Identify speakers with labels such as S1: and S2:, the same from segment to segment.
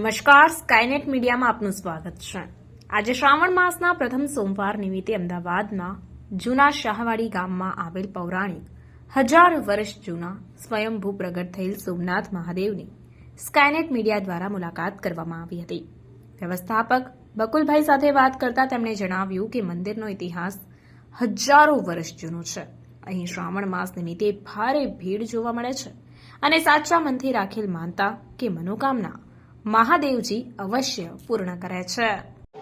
S1: નમસ્કાર સ્કાયનેટ મીડિયામાં આપનું સ્વાગત છે. આજે શ્રાવણ માસના પ્રથમ સોમવાર નિમિત્તે અમદાવાદના જૂના શાહવાડી ગામમાં આવેલ પૌરાણિક, હજાર વર્ષ જૂના સ્વયંભૂ પ્રગટ થયેલ સોમનાથ મહાદેવની સ્કાયનેટ મીડિયા દ્વારા મુલાકાત કરવામાં આવી હતી. વ્યવસ્થાપક બકુલભાઈ સાથે વાત કરતા તેમણે જણાવ્યું કે મંદિરનો ઇતિહાસ હજારો વર્ષ જૂનો છે. અહીં શ્રાવણ માસ નિમિત્તે ભારે ભીડ જોવા મળે છે અને સાચા મનથી રાખેલ માનતા કે મનોકામના મહાદેવજી અવશ્ય પૂર્ણ કરે છે.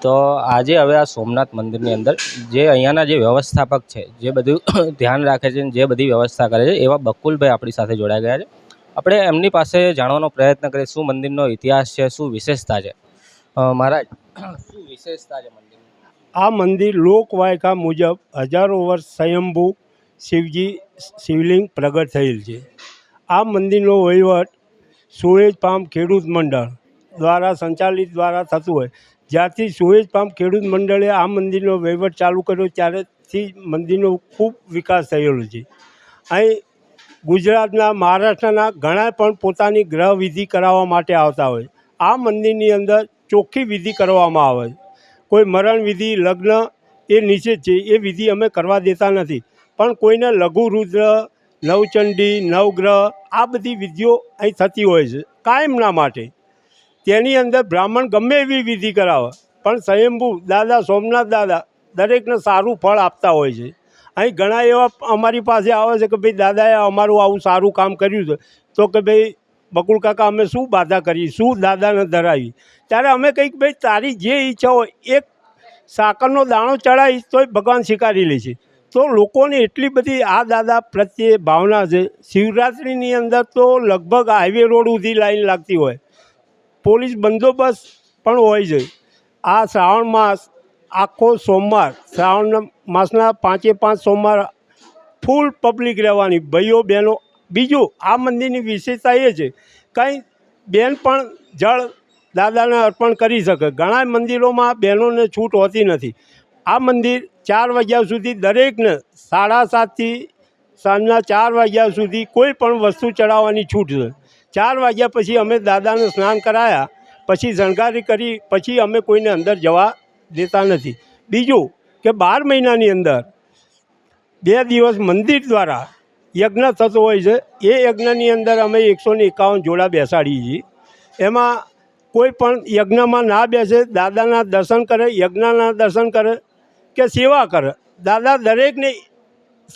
S2: તો આજે હવે આ સોમનાથ મંદિરની અંદર જે અહીંયાના જે વ્યવસ્થાપક છે જે બધું ધ્યાન રાખે છે અને જે બધી વ્યવસ્થા કરે છે એવા બકુલભાઈ આપણી સાથે જોડાઈ ગયા છે. આપણે એમની પાસે જાણવાનો પ્રયત્ન કરીએ શું મંદિરનો ઇતિહાસ છે શું વિશેષતા છે? મહારાજ શું વિશેષતા છે મંદિર
S3: આ મંદિર લોકવાયકા મુજબ હજારો વર્ષ સ્વયંભૂ શિવજી શિવલિંગ પ્રગટ થયેલ છે. આ મંદિરનો વહીવટ સુએજ પામ ખેડૂત મંડળ દ્વારા સંચાલિત દ્વારા થતું હોય. જ્યારથી સુએજ પામ ખેડૂત મંડળે આ મંદિરનો વહીવટ ચાલુ કર્યો, ત્યારેથી મંદિરનો ખૂબ વિકાસ થયેલો છે. અહીં ગુજરાતના, મહારાષ્ટ્રના ઘણા પણ પોતાની ગ્રહ વિધિ કરાવવા માટે આવતા હોય. આ મંદિરની અંદર ચોખ્ખી વિધિ કરવામાં આવે કોઈ મરણ વિધિ, લગ્ન એ નિષેધ છે, એ વિધિ અમે કરવા દેતા નથી. પણ કોઈને લઘુ રુદ્ર, નવચંડી, નવગ્રહ આ બધી વિધિઓ અહીં થતી હોય છે. કાયમના માટે. તેની અંદર બ્રાહ્મણ ગમે એવી વિધિ કરાવે, પણ સ્વયંભૂ દાદા, સોમનાથ દાદા દરેકને સારું ફળ આપતા હોય છે. અહીં ઘણા એવા અમારી પાસે આવે છે કે ભાઈ, દાદાએ અમારું આવું સારું કામ કર્યું છે. તો કે ભાઈ, બકુલ કાકા, અમે શું બાધા કરી? શું દાદાને ધરાવી? ત્યારે અમે કંઈક ભાઈ, તારી જે ઈચ્છા હોય, એક સાકરનો દાણો ચડાવી તોય ભગવાન સ્વીકારી લે છે. તો લોકોને એટલી બધી આ દાદા પ્રત્યે ભાવના છે. શિવરાત્રિની અંદર તો લગભગ હાઈવે રોડ સુધી લાઈન લાગતી હોય. પોલીસ બંદોબસ્ત પણ હોય છે. આ શ્રાવણ માસ આખો સોમવાર, શ્રાવણ માસના પાંચે પાંચ સોમવાર ફૂલ પબ્લિક રહેવાની. ભાઈઓ, બહેનો, બીજું આ મંદિરની વિશેષતા એ છે, કંઈ બેન પણ જળ દાદાને અર્પણ કરી શકે. ઘણા મંદિરોમાં બહેનોને છૂટ હોતી નથી. આ મંદિર ચાર વાગ્યા સુધી દરેકને સાડા સાતથી સાંજના ચાર વાગ્યા સુધી કોઈ પણ વસ્તુ ચડાવવાની છૂટ છે ચાર વાગ્યા પછી અમે દાદાને સ્નાન કરાયા. પછી શણગારી કરી, પછી અમે કોઈને અંદર જવા દેતા નથી. બીજું કે બાર મહિનાની અંદર બે દિવસ મંદિર દ્વારા યજ્ઞ થતો હોય છે. એ યજ્ઞની અંદર અમે એકસો ને એકાવન જોડા બેસાડીએ છીએ. એમાં કોઈ પણ યજ્ઞમાં ના બેસે, દાદાના દર્શન કરે, યજ્ઞના દર્શન કરે કે સેવા કરે. દાદા દરેકને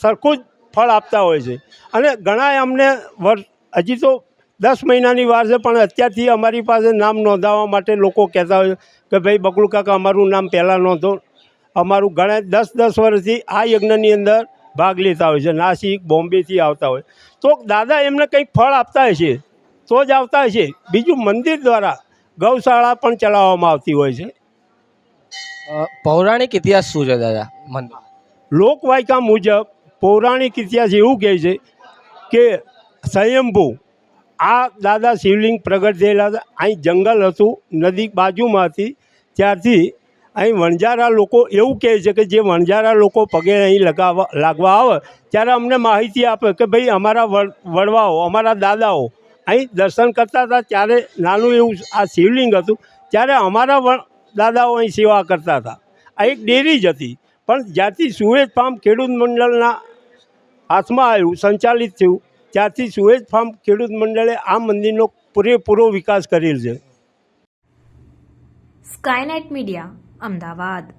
S3: સરખું જ ફળ આપતા હોય છે. અને ઘણા અમને વર્ષ હજી તો દસ મહિનાની વાર છે પણ અત્યારથી અમારી પાસે નામ નોંધાવવા માટે લોકો કહેતા હોય કે ભાઈ બકુલ કાકા અમારું નામ પહેલાં નોંધો. અમારું ઘણા દસ દસ વર્ષથી આ યજ્ઞની અંદર ભાગ લેતા હોય છે નાસિક બોમ્બેથી આવતા હોય. તો દાદા એમને કંઈક ફળ આપતા હશે તો જ આવતા હશે. બીજું મંદિર દ્વારા ગૌશાળા પણ ચલાવવામાં આવતી હોય છે.
S2: પૌરાણિક ઇતિહાસ શું છે દાદા? મંદિર
S3: લોકવાયકા મુજબ પૌરાણિક ઇતિહાસ એવું કહે છે કે સ્વયંભૂ આ દાદા શિવલિંગ પ્રગટ થયેલા હતા અહીં જંગલ હતું, નદી બાજુમાં હતી ત્યારથી અહીં વણઝારા લોકો એવું કહે છે કે જે વણઝારા લોકો પગે અહીં લગાવવા, લાગવા આવે, ત્યારે અમને માહિતી આપે કે ભાઈ અમારા વડ- વડવાઓ અમારા દાદાઓ અહીં દર્શન કરતા હતા. ત્યારે નાનું એવું આ શિવલિંગ હતું, ત્યારે અમારા દાદાઓ અહીં સેવા કરતા હતા. આ એક ડેરી જ હતી. પણ જ્યારથી સુએજ પામ ખેડૂત મંડળના હાથમાં આવ્યું, સંચાલિત થયું ત્યારથી સુએજ ફાર્મ ખેડૂત મંડળે આ મંદિરનો પૂરેપૂરો વિકાસ કરેલ છે.
S1: Skynet media Ahmedabad.